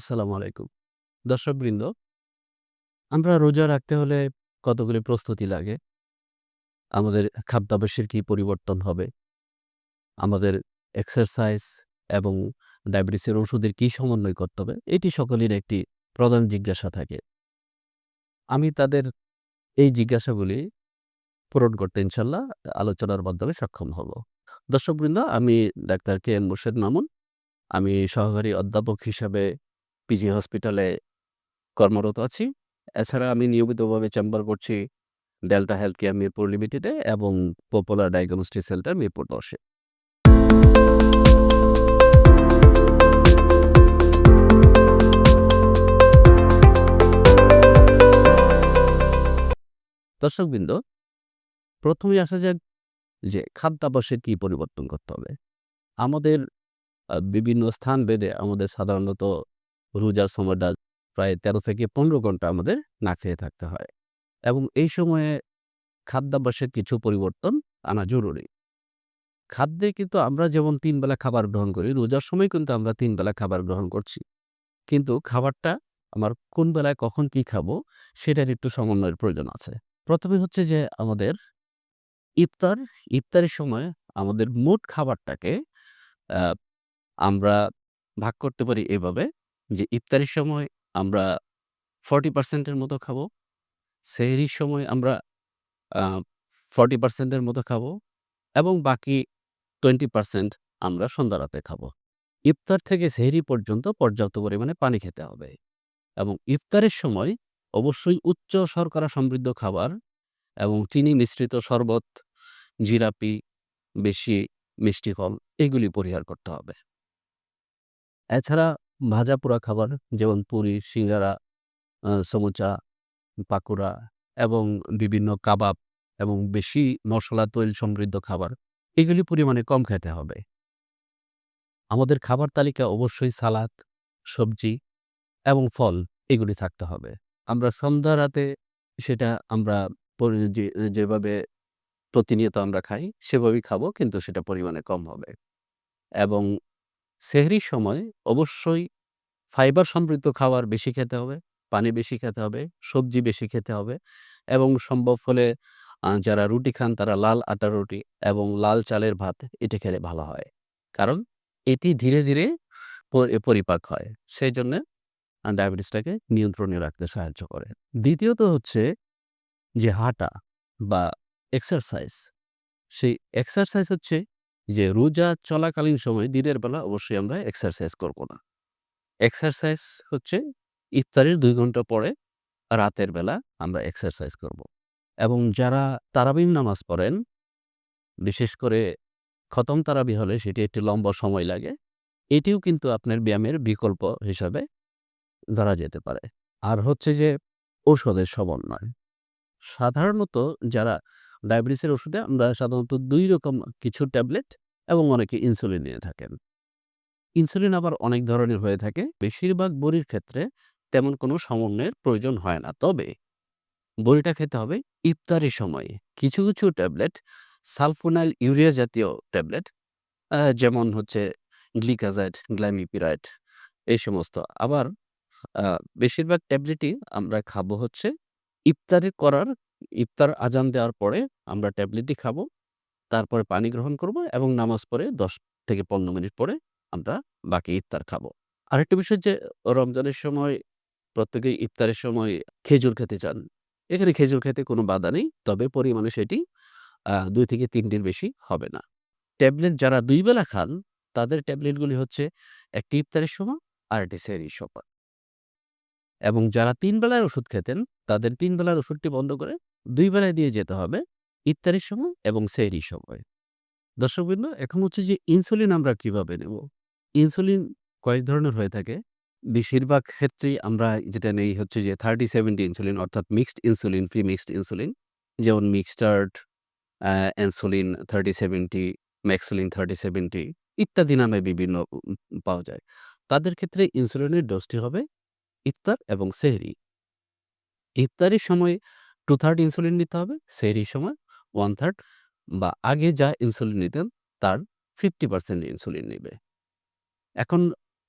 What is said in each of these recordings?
আসসালামু আলাইকুম। দর্শকবৃন্দ, আমরা রোজা রাখতে হলে কতগুলি প্রস্তুতি লাগে। আমাদের খাদ্যাভ্যাসের কি পরিবর্তন হবে? আমাদের এক্সারসাইজ এবং ডায়াবেটিসের ওষুধের কি সমন্বয় করতে হবে? এটি সকলের একটি প্রধান জিজ্ঞাসা থাকে। আমি তাদের এই জিজ্ঞাসাগুলি পূরণ করতে ইনশাল্লাহ আলোচনার মাধ্যমে সক্ষম হব। দর্শকবৃন্দ, আমি ডাক্তার কে এন মোর্শেদ মামুন। আমি সহকারী অধ্যাপক হিসাবে পিজি হসপিটালে কর্মরত আছি। এছাড়া আমি নিয়মিতভাবে চেম্বার করছি ডেল্টা হেলথ কেয়ার মিরপুর লিমিটেডে এবং পপুলার ডায়াগনস্টিক সেন্টার মিরপুর ১০ এ। দর্শকবৃন্দ, প্রথমেই আসা যাক যে খাদ্যাভ্যাসের কি পরিবর্তন করতে হবে? আমাদের বিভিন্ন স্থান ভেদে আমাদের সাধারণত রোজার সময়টা প্রায় ১৩ থেকে ১৫ ঘণ্টা আমাদের না খেয়ে থাকতে হয়। এবং এই সময়ে খাদ্যাভ্যাসের কিছু পরিবর্তন আনা জরুরি। খাদ্যে কিন্তু আমরা যেমন ৩ বেলা খাবার গ্রহণ করি, রোজার সময় কিন্তু আমরা ৩ বেলা খাবার গ্রহণ করছি। কিন্তু খাবারটা আমার কোন বেলায় কখন কি খাব সেটার একটু সমন্বয়ের প্রয়োজন আছে। প্রথমে হচ্ছে যে আমাদের ইফতার, ইফতারের সময় আমাদের মোট খাবারটাকে আমরা ভাগ করতে পারি এভাবে যে ইফতারের সময় আমরা 40% এর মতো খাব। সেহরির সময় আমরা আ 40% মতো খাব এবং বাকি 20% আমরা সন্ধ্যা রাতে খাব। ইফতার থেকে সেহরি পর্যন্ত পর্যাপ্ত পরিমাণে পানি খেতে হবে এবং ইফতারের সময় অবশ্যই উচ্চ শর্করা সমৃদ্ধ খাবার এবং চিনি মিশ্রিত শরবত, জিরাপি বেশি মিষ্টি ফল এগুলি পরিহার করতে হবে। এছাড়া ভাজা পোড়া খাবার যেমন পুরি, সিঙ্গারা, সমুচা, পাকোড়া এবং বিভিন্ন কাবাব এবং বেশি মশলা তৈল সমৃদ্ধ খাবার এগুলি পরিমাণে কম খেতে হবে। আমাদের খাবার তালিকায় অবশ্যই সালাদ, সবজি এবং ফল এগুলি থাকতে হবে। আমরা সন্ধ্যা রাতে সেটা আমরা যেভাবে প্রতিনিয়ত আমরা খাই সেভাবেই খাব কিন্তু সেটা পরিমাণে কম হবে। এবং সেহরির সময় অবশ্যই ফাইবার সমৃদ্ধ খাবার বেশি খেতে হবে, পানি বেশি খেতে হবে, সবজি বেশি খেতে হবে এবং সম্ভব হলে যারা রুটি খান তারা লাল আটার রুটি এবং লাল চালের ভাত এটি খেলে ভালো হয়। কারণ এটি ধীরে, ধীরে পরিপাক হয়। সেজন্যে আ ডায়াবেটিসটাকে নিয়ন্ত্রণে রাখতে সাহায্য করে। দ্বিতীয়ত হচ্ছে যে হাঁটা বা এক্সারসাইজ। সেই এক্সারসাইজ হচ্ছে যে রোজা চলাকালীন সময় দিনের বেলা অবশ্যই আমরা এক্সারসাইজ করব না। এক্সারসাইজ হচ্ছে ইফতারের দুই ঘণ্টা পরে রাতের বেলা আমরা এক্সারসাইজ করব। এবং যারা তারাবিহ নামাজ পড়েন, বিশেষ করে খতম তারাবি হলে সেটি একটি লম্বা সময় লাগে। এটিও কিন্তু আপনার ব্যায়ামের বিকল্প হিসাবে ধরা যেতে পারে। আর হচ্ছে যে ঔষধের সমন্বয়। সাধারণত যারা ডায়াবেটিসের ওষুধে আমরা সাধারণত ২ রকম কিছু ট্যাবলেট এবং অনেকে ইনসুলিন নিয়ে থাকেন। ইনসুলিন আবার অনেক ধরনের হয়ে থাকে। বেশিরভাগ বড়ির ক্ষেত্রে তেমন কোনো সমন্বয়ের প্রয়োজন হয় না। তবে বড়িটা খেতে হবে ইফতারের সময়ে। কিছু, কিছু ট্যাবলেট সালফোনাইল ইউরিয়া জাতীয় ট্যাবলেট যেমন হচ্ছে গ্লিকাজাইড, গ্লাইমিপিরাইড এই সমস্ত। আবার বেশিরভাগ ট্যাবলেটই আমরা খাব হচ্ছে ইফতারি করার ইফতার আজান দেওয়ার পরে আমরা ট্যাবলেটই খাব। তারপরে পানি গ্রহণ করব এবং নামাজ পরে দশ থেকে ১৫ মিনিট পরে আমরা বাকি ইফতার খাব। আরেকটা বিষয় যে, রমজানের সময় প্রত্যেকেই ইফতারের সময় খেজুর খেতে চান। এখানে খেজুর খেতে কোনো বাধা নেই। তবে পরিমাণে সেটি ২ থেকে ৩ টির বেশি হবে না। ট্যাবলেট যারা দুই বেলা খান, তাদের ট্যাবলেটগুলি হচ্ছে একটি ইফতারের সময় আর একটি সেহরির সময়। এবং যারা তিন বেলার ওষুধ খেতেন, তাদের তিন বেলার ওষুধটি বন্ধ করে ২ বেলায় দিয়ে যেতে হবে ইফতারের সময় এবং সেহরির সময়। দর্শকবৃন্দ এখন হচ্ছে যে ইনসুলিন আমরা কীভাবে নেব? ইনসুলিন কয়েক ধরনের হয়ে থাকে। বেশিরভাগ ক্ষেত্রেই আমরা যেটা নেই হচ্ছে যে 30-70 ইনসুলিন অর্থাৎ মিক্সড ইনসুলিন, প্রি-মিক্সড ইনসুলিন যেমন মিক্সটার্ড, আ ইনসুলিন 30-70, ম্যাক্সুলিন 30-70 ইত্যাদি নামে বিভিন্ন পাওয়া যায়। তাদের ক্ষেত্রে ইনসুলিনের ডোজটি হবে ইফতার এবং সেহরি। ইফতারের সময় 2/3 ইনসুলিন নিতে হবে, সেই সময় 1/3 বা আগে যা ইনসুলিন নিতেন তার 50% ইনসুলিন নেবে এখন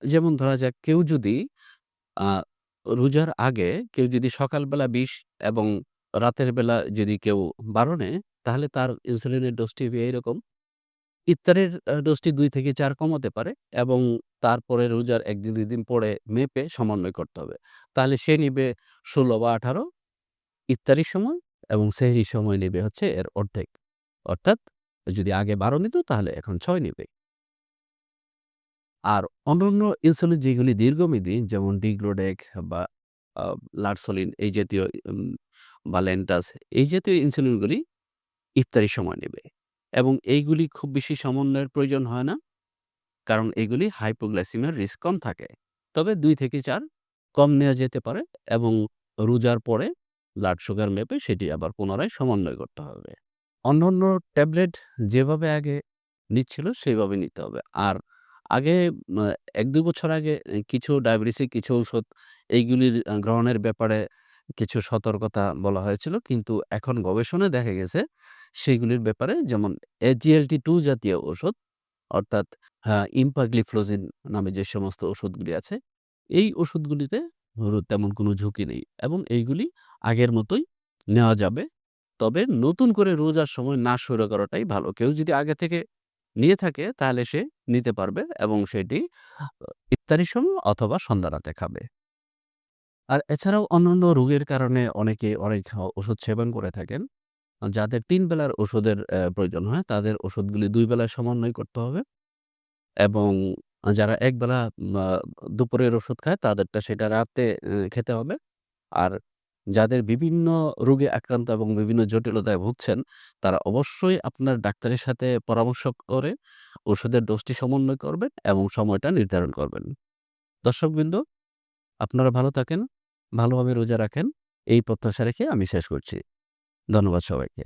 যেমন ধরা যাক কেউ যদি রোজার আগে কেউ যদি সকালবেলা ২০ এবং রাতের বেলা যদি কেউ ১২ নেয়, তাহলে তার ইনসুলিনের ডোজটি এইরকম। ইফতারের ডোজটি ২ থেকে চার কমাতে পারে এবং তারপরে রোজার ১ দিন ২ দিন পরে মেপে সমন্বয় করতে হবে। তাহলে সে নিবে ১৬ বা ১৮ ইফতারির সময় এবং সেহরির সময় নেবে হচ্ছে এর অর্ধেক। অর্থাৎ যদি আগে ১২ নিত তাহলে এখন ৬ নিবে। আর অন্যান্য ইনসুলিন যেগুলি দীর্ঘমেয়াদী, যেমন ডিগ্লোডেক বা লারসোলিন এই জাতীয় বা ল্যান্টাস, এই জাতীয় ইনসুলিনগুলি ইফতারির সময় নেবে এবং এইগুলি খুব বেশি সমন্বয়ের প্রয়োজন হয় না। কারণ এগুলি হাইপোগ্লাইসেমিয়ার রিস্ক কম থাকে। তবে দুই থেকে চার কম নেওয়া যেতে পারে এবং রোজার পরে ব্লাড সুগার মেপে সেটি আবার পুনরায় সমন্বয় করতে হবে। অন্যান্য ট্যাবলেট যেভাবে আগে নিচ্ছিল সেইভাবে নিতে হবে। আর আগে এক ১-২ বছর আগে কিছু ডায়াবেটিসের কিছু ঔষধ এইগুলির গ্রহণের ব্যাপারে কিছু সতর্কতা বলা হয়েছিল। কিন্তু এখন গবেষণায় দেখা গেছে সেগুলির ব্যাপারে যেমন এজিএলটি টু জাতীয় ওষুধ অর্থাৎ আ ইম্পাগলিফ্লোজিন নামে যে সমস্ত ওষুধগুলি আছে, এই ওষুধগুলিতে তেমন কোনো ঝুঁকি নেই এবং এইগুলি আগের মতোই নেওয়া যাবে। তবে নতুন করে রোজার সময় না শুরু করাটাই ভালো। কেউ যদি আগে থেকে নিয়ে থাকে, তাহলে সে নিতে পারবে এবং সেটি ইফতারির সময় অথবা সন্ধ্যা রাতে খাবে। আর এছাড়াও অন্যান্য রোগের কারণে অনেকে অনেক ওষুধ সেবন করে থাকেন। যাদের ৩ বেলার ওষুধের প্রয়োজন হয়, তাদের ওষুধগুলি দুই বেলায় সমন্বয় করতে হবে। এবং যারা একবেলা দুপুরের ওষুধ খায়, তাদেরটা সেটা রাতে খেতে হবে। আর যাদের বিভিন্ন রোগে আক্রান্ত এবং বিভিন্ন জটিলতায় ভুগছেন তারা অবশ্যই আপনার ডাক্তারের সাথে পরামর্শ করে ওষুধের ডোজটি সমন্বয় করবেন এবং সময়টা নির্ধারণ করবেন। দর্শকবৃন্দ, আপনারা ভালো থাকেন, ভালোভাবে রোজা রাখেন। এই প্রত্যাশা রেখে আমি শেষ করছি। ধন্যবাদ সবাইকে।